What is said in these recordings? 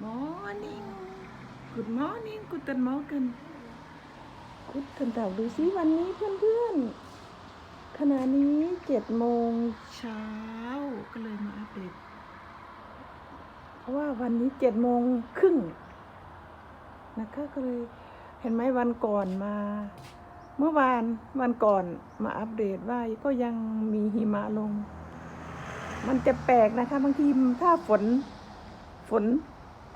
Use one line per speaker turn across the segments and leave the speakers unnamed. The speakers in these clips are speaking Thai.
morning good morning guten morgen
คุดกันดาวดูซิวันนี้เพื่อนๆขณะนี้เจ็ดโมง
เช้าก็เลยมาอัปเดต
เพราะว่าวันนี้เจ็ดโมงครึ่งนะคะก็เลยเห็นไหมวันก่อนมา เมื่อวานวันก่อนมาอัปเดตว่าก็ยังมีหิมะลง มันจะแปลกนะคะ บางทีถ้าฝนฝน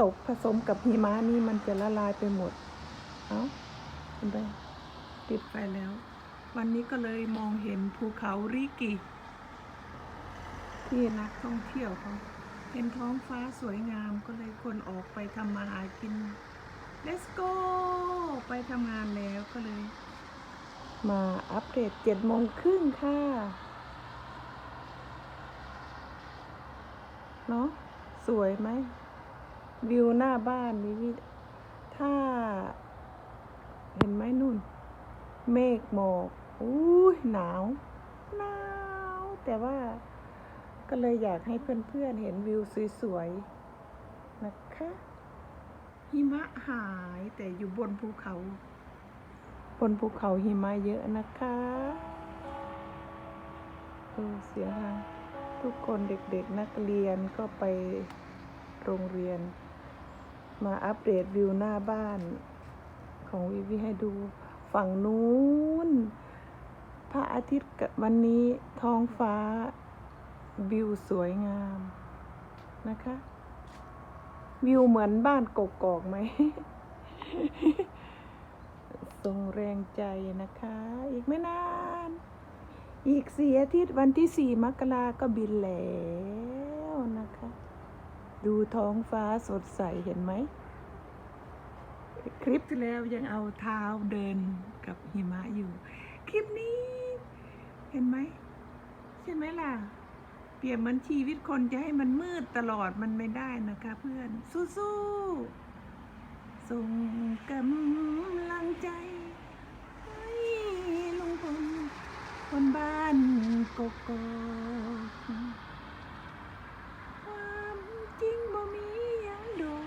ตกผสมกับหิมะนี่มันจะละลายไปหมด เอาเห็นไหม
ติดไฟแล้ว วันนี้ก็เลยมองเห็นภูเขาริกิที่นักท่องเที่ยวเขาเห็นท้องฟ้าสวยงามก็เลยคนออกไปทำมาหากิน let's go ไปทำงานแล้วก็เลย
มาอัปเดตเจ็ดโมงครึ่งค่ะ เนาะสวยไหม วิวหน้าบ้านมีวิถ้า เห็นไหมนุ่น เมฆหมอกอุ้ยหนาวหนาว แต่ว่าก็เลยอยากให้เพื่อนๆเห็นวิวสวยๆ นะคะ
หิมะหายแต่อยู่บนภูเขา
บนภูเขาหิมะเยอะนะคะเออเสียงทุกคนเด็กๆนักเรียนก็ไปโรงเรียน มาอัปเดตวิวหน้าบ้านของวิวิให้ดูฝั่งนู้นพระอาทิตย์วันนี้ท้องฟ้าวิวสวยงามนะคะ วิวเหมือนบ้านกกอกไหมส่งแรงใจนะคะ อีกไม่นาน อีกสี่อาทิตย์วันที่สี่มกราก็บินแล้ว ดูท้องฟ้าสดใสเห็นไหม
คลิปที่แล้วยังเอาเท้าเดินกับหิมะอยู่ คลิปนี้ เห็นไหม ใช่ไหมล่ะ เปรียบเหมือนชีวิตคนจะให้มันมืดตลอดมันไม่ได้นะคะเพื่อน สู้ๆส่งกำลังใจให้ลุงพลคนบ้านกกอกความจริงบ่มีหยังดอ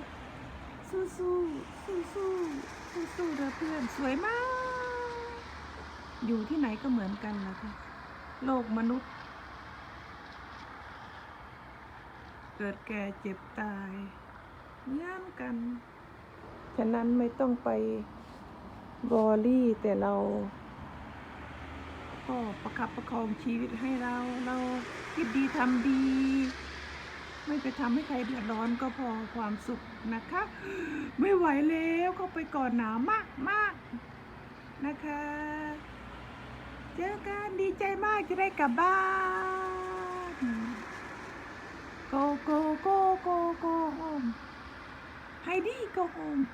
ก สู้สู้สู้สู้สู้ สู้ๆนะเพื่อนสวยมาก อยู่ที่ไหนก็เหมือนกันนะคะ โลกมนุษย์ เกิดแก่เจ็บตายเหมือนกัน
ฉะนั้นไม่ต้องไปบอรี่แต่เรา
ก็ประคับประคองชีวิตให้เรา เราคิดดีทำดี ไม่ไปทำให้ใครเดือดร้อนก็พอความสุขนะคะ ไม่ไหวแล้วเข้าไปก่อนหนาวมากมากนะคะ เจอกันดีใจมากจะได้กลับบ้าน go go go go go home ไฮดี้ go home